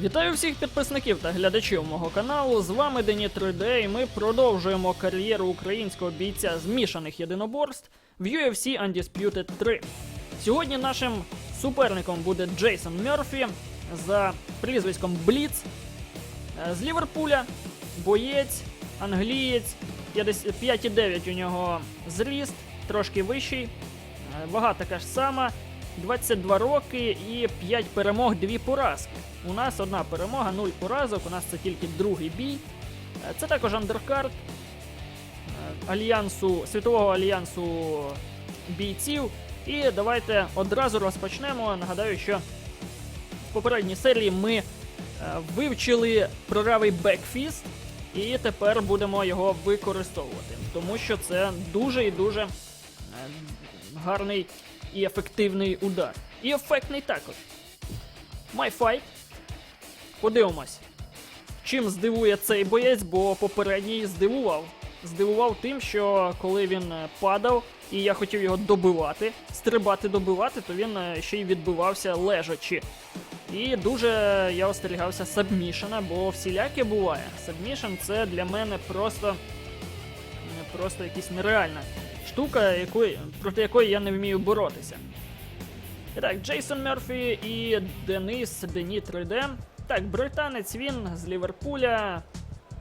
Вітаю всіх підписників та глядачів мого каналу. З вами Дені 3D і ми продовжуємо кар'єру українського бійця змішаних єдиноборств в UFC Undisputed 3. Сьогодні нашим суперником буде Джейсон Мерфі за прізвиськом Бліц Е, з Ліверпуля. Боєць, англієць, 5,9 у нього зріст, трошки вищий. Е, Вага така ж сама, 22 роки і 5 перемог, 2 поразки. У нас одна перемога, 0 поразок, у нас це тільки другий бій. Е, Це також андеркарт е, альянсу, світового альянсу бійців. І давайте одразу розпочнемо. Нагадаю, що в попередній серії ми е, вивчили правий бекфіст, і тепер будемо його використовувати, тому що це дуже і дуже гарний і ефективний удар. І ефектний також. Fight. Подивимось, чим здивує цей боєць, бо попередній здивував. Здивував тим, що коли він е, падав, і я хотів його добивати, стрибати добивати, то він е, ще й відбивався лежачи. І дуже я остерігався сабмішена, бо всіляке буває. Сабмішн це для мене просто, е, просто якась нереальна штука, якої, проти якої я не вмію боротися. І так, Джейсон Мерфі і Денис Дені 3D. Так, британець він з Ліверпуля.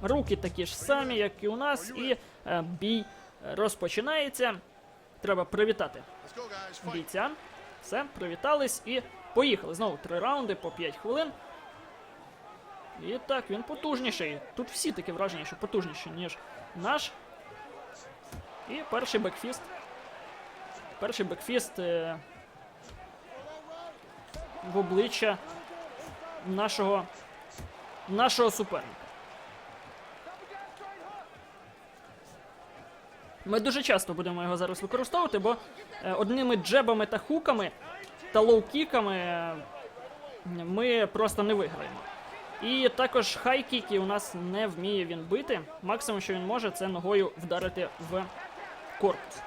Руки такі ж самі, як і у нас, і е, бій розпочинається. Треба привітати бійця. Все, привітались і поїхали. Знову три раунди по 5 хвилин. І так, він потужніший. Тут всі таке враження, що потужніші, ніж наш. І перший бекфіст. Перший бекфіст е, в обличчя нашого, нашого суперника. Ми дуже часто будемо його зараз використовувати, бо е, одними джебами та хуками та лоу-кіками е, ми просто не виграємо. І також хай-кіки у нас не вміє він бити. Максимум, що він може, це ногою вдарити в корпус.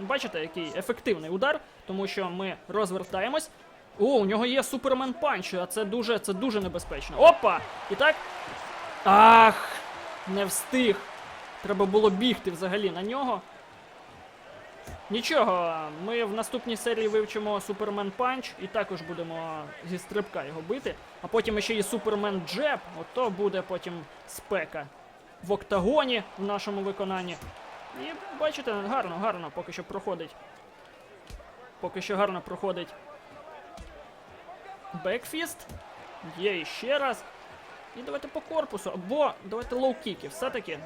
Бачите, який ефективний удар, тому що ми розвертаємось. О, у нього є супермен панч, а це дуже, це дуже небезпечно. Опа! І так. Ах! Не встиг. Треба було бігти взагалі на нього. Нічого, ми в наступній серії вивчимо Супермен Панч і також будемо зі стрибка його бити. А потім ще і Супермен Джеб. Ото буде потім спека в октагоні в нашому виконанні. І бачите, гарно, гарно поки що проходить. Поки що гарно проходить. Бекфіст. Є іще раз. І давайте по корпусу. Або давайте лоу-кіки. Все-таки.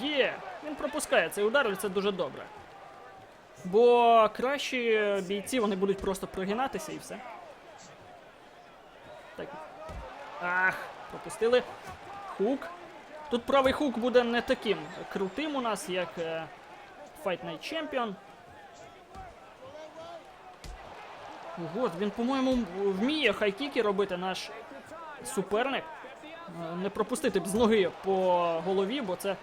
Є! Він пропускає цей удар, і це дуже добре. Бо кращі бійці вони будуть просто прогинатися і все. Так. Ах, пропустили. Хук. Тут правий хук буде не таким крутим у нас, як е, Fight Night Champion. Ого, він, по-моєму, вміє хайкіки робити наш суперник. Е, Не пропустити б з ноги по голові, бо це.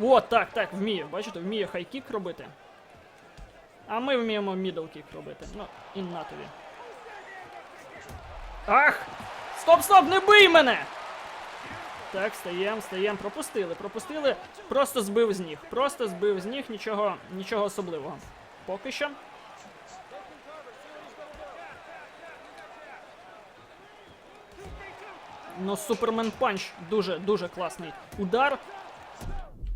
О, так, так, вміє. Бачите, вміє хайкік робити. А ми вміємо мідлкік робити. Ну, і на тобі. Ах! Стоп, стоп, не бий мене! Так, стаєм, стаєм. Пропустили, пропустили. Просто збив з ніг. Просто збив з ніг, нічого, нічого особливого. Поки що. Ну, Супермен Панч дуже дуже класний удар.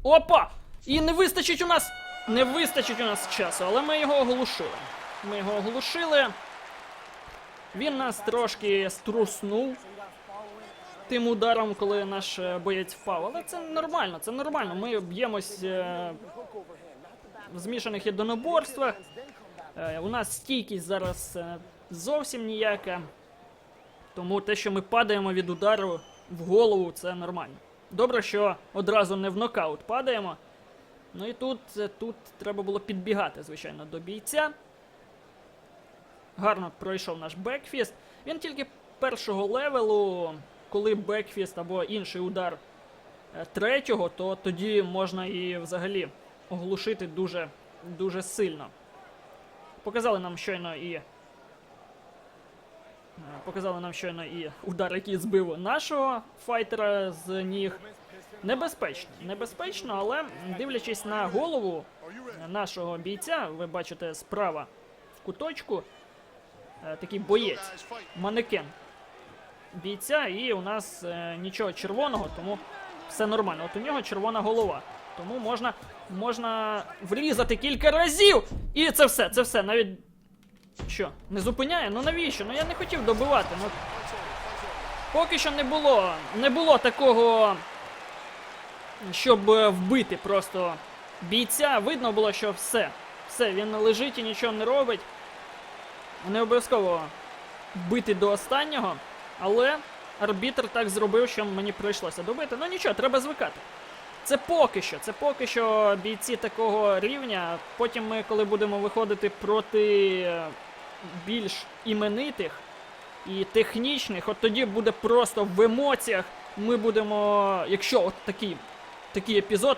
Опа! І не вистачить у нас. Не вистачить у нас часу, але ми його оглушили. Ми його оглушили. Він нас трошки струснув тим ударом, коли наш е, боєць впав. Але це нормально, це нормально. Ми б'ємось е, в змішаних єдиноборствах. Е, у нас стійкість зараз зовсім ніяка. Тому те, що ми падаємо від удару в голову, це нормально. Добре, що одразу не в нокаут падаємо. Ну і тут, тут треба було підбігати, звичайно, до бійця. Гарно пройшов наш бекфіст. Він тільки першого левелу, коли бекфіст або інший удар е, третього, то тоді можна і взагалі оглушити дуже, дуже сильно. Показали нам щойно і Показали нам щойно і удар, який збив нашого файтера з ніг. Небезпечно, небезпечно, але дивлячись на голову нашого бійця, ви бачите справа в куточку, е, такий боєць, манекен бійця, і у нас е, нічого червоного, тому все нормально. От у нього червона голова. Тому можна, можна врізати кілька разів. І це все, це все. Навіть. Що, не зупиняє? Ну навіщо? Ну я не хотів добивати. Ну, поки що не було. Не було такого. Щоб е, вбити просто бійця. Видно було, що все. Все, він лежить і нічого не робить. Не обов'язково бити до останнього. Але арбітр так зробив, що мені прийшлося добити. Ну нічого, треба звикати. Це поки що, це поки що бійці такого рівня. Потім ми, коли будемо виходити проти е, більш іменитих і технічних, от тоді буде просто в емоціях. Ми будемо, якщо от такий, такий епізод,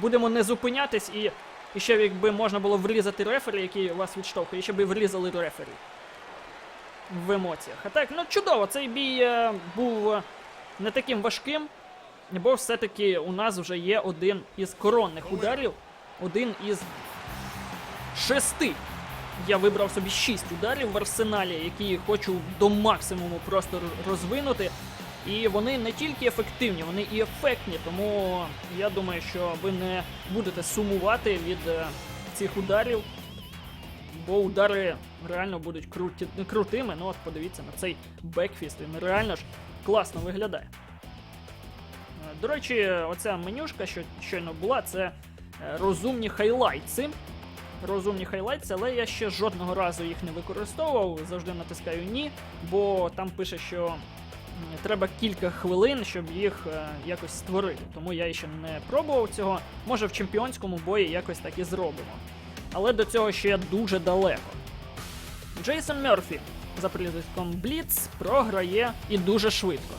будемо не зупинятись і, і ще якби можна було врізати рефері, який вас відштовхує, і ще би врізали рефері в емоціях. А так, ну чудово, цей бій е, був не таким важким, бо все-таки у нас вже є один із коронних ударів, один із шести. Я вибрав собі шість ударів в арсеналі, які хочу до максимуму просто розвинути. І вони не тільки ефективні, вони і ефектні. Тому я думаю, що ви не будете сумувати від е, цих ударів бо удари реально будуть круті, крутими. Ну от подивіться на цей бекфіст, він реально ж класно виглядає. Е, До речі, оця менюшка, що щойно була, це е, розумні хайлайтси. Розумні хайлайтси, але я ще жодного разу їх не використовував. Завжди натискаю ні, бо там пише, що треба кілька хвилин, щоб їх е, якось створити. Тому я ще не пробував цього. Може в чемпіонському бої якось так і зробимо але до цього ще дуже далеко. Джейсон Мерфі за прізвиськом Бліц програє і дуже швидко.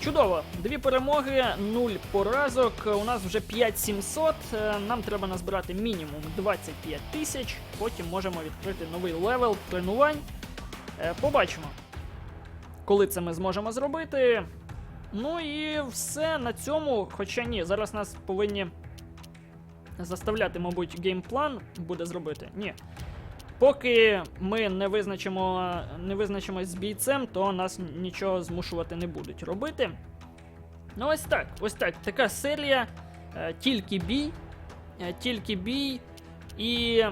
Чудово, дві перемоги, нуль поразок. У нас вже 5700. Е, Нам треба назбирати мінімум 25 тисяч. Потім можемо відкрити новий левел тренувань. Е, Побачимо, коли це ми зможемо зробити. Ну і все на цьому. Хоча ні, зараз нас повинні заставляти, мабуть, геймплан буде зробити. Ні. Поки ми не визначимо, не визначимось з бійцем, то нас нічого змушувати не будуть робити. Ну, ось так, ось так. Така серія, е, тільки бій, е, тільки бій, і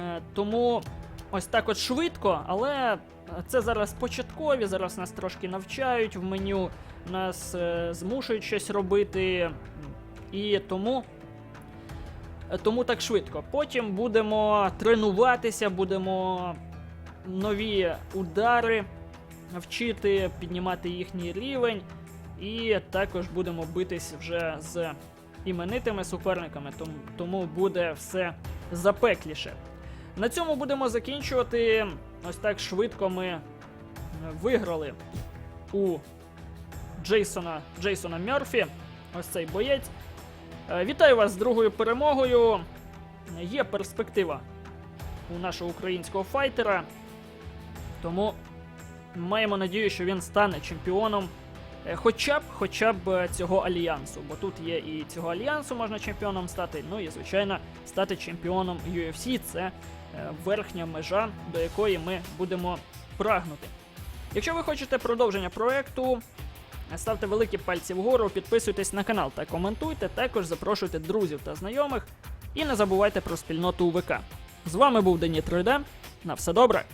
е, тому ось так от швидко, але це зараз початкові, зараз нас трошки навчають в меню, нас змушують щось робити. І тому тому так швидко. Потім будемо тренуватися, будемо нові удари вчити, піднімати їхній рівень, і також будемо битись вже з іменитими суперниками, тому, буде все запекліше. На цьому будемо закінчувати. Ось так швидко ми виграли у Джейсона, Джейсона Мерфі. Ось цей боєць. Е, Вітаю вас з другою перемогою. Є перспектива у нашого українського файтера. Тому маємо надію, що він стане чемпіоном е, хоча б хоча б е, цього альянсу. Бо тут є і цього альянсу можна чемпіоном стати. Ну і, звичайно, стати чемпіоном UFC це верхня межа, до якої ми будемо прагнути. Якщо ви хочете продовження проекту, Ставте великі пальці вгору, підписуйтесь на канал та коментуйте. Також запрошуйте друзів та знайомих. І не забувайте про спільноту УВК. З вами був Дені 3D. На все добре!